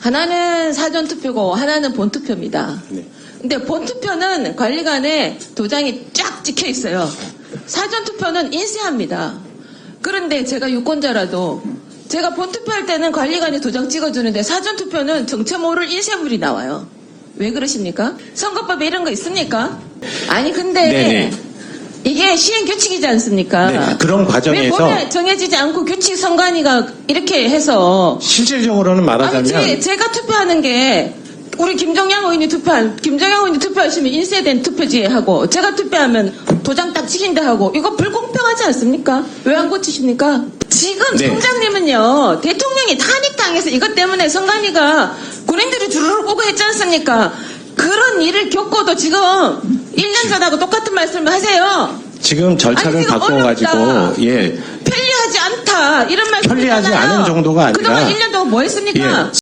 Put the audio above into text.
하나는 사전 투표고 하나는 본 투표입니다. 네. 근데 본 투표는 관리관에 도장이 쫙 찍혀 있어요. 사전 투표는 인쇄합니다. 그런데 제가 유권자라도 제가 본 투표할 때는 관리관이 도장 찍어주는데 사전 투표는 정체 모를 인쇄물이 나와요. 왜 그러십니까? 선거법에 이런 거 있습니까? 아니 근데 네네. 이게 시행 규칙이지 않습니까? 네, 그런 왜 과정에서 법에 정해지지 않고 규칙 선관위가 이렇게 해서 실질적으로는 아니 말하자면 제, 제가 투표하는 게 우리 김종양 의원이 투표한 김종양 의원이 투표하시면 인쇄된 투표지에 하고 제가 투표하면 도장 딱 찍힌다 하고 이거 불공평하지 않습니까? 왜 안 고치십니까? 지금 네. 총장님은요 대통령이 탄핵당해서 이것 때문에 선관위가 군인들이 주르륵 오고 했지 않습니까? 그런 일을 겪고도 지금 1년 전하고 똑같은 말씀을 하세요. 지금 절차를 아니, 지금 바꿔가지고 어렵다. 예 편리하지 않다 이런 말씀 편리하지. 않은 정도가 아니라 그동안 1년 동안 뭐 했습니까? 예.